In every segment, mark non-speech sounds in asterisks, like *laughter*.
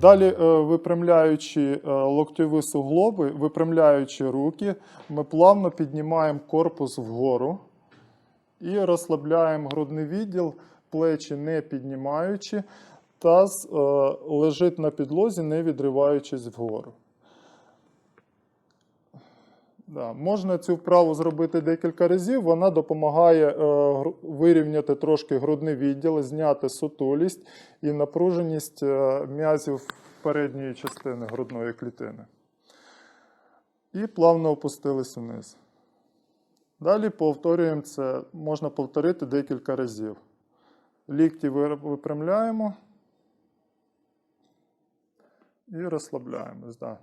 Далі, е, випрямляючи е, локтєві суглоби, випрямляючи руки, ми плавно піднімаємо корпус вгору і розслабляємо грудний відділ, плечі не піднімаючи, таз е, лежить на підлозі, не відриваючись вгору. Да. Можна цю вправу зробити декілька разів. Вона допомагає е, вирівняти трошки грудний відділ, зняти сутулість і напруженість е, м'язів передньої частини грудної клітини. І плавно опустились вниз. Далі повторюємо це, можна повторити декілька разів. Лікті ви- випрямляємо і розслабляємось. Да.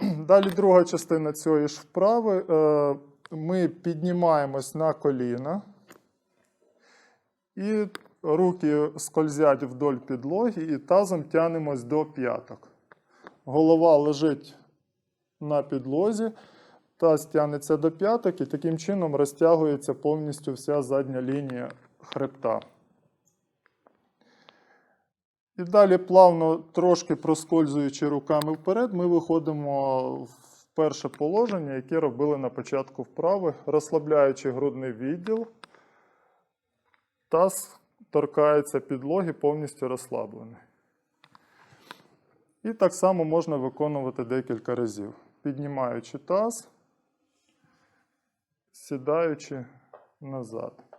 *clears throat* Далі друга частина цієї ж вправи. Е, Ми піднімаємось на коліна. І руки скользять вдоль підлоги і тазом тянемось до п'яток. Голова лежить на підлозі, таз тягнеться до п'яток і таким чином розтягується повністю вся задня лінія хребта. І далі плавно, трошки проскользуючи руками вперед, ми виходимо в перше положення, яке робили на початку вправи, розслабляючи грудний відділ. Таз торкається підлоги, повністю розслаблений. І так само можна виконувати декілька разів. Піднімаючи таз, сідаючи назад.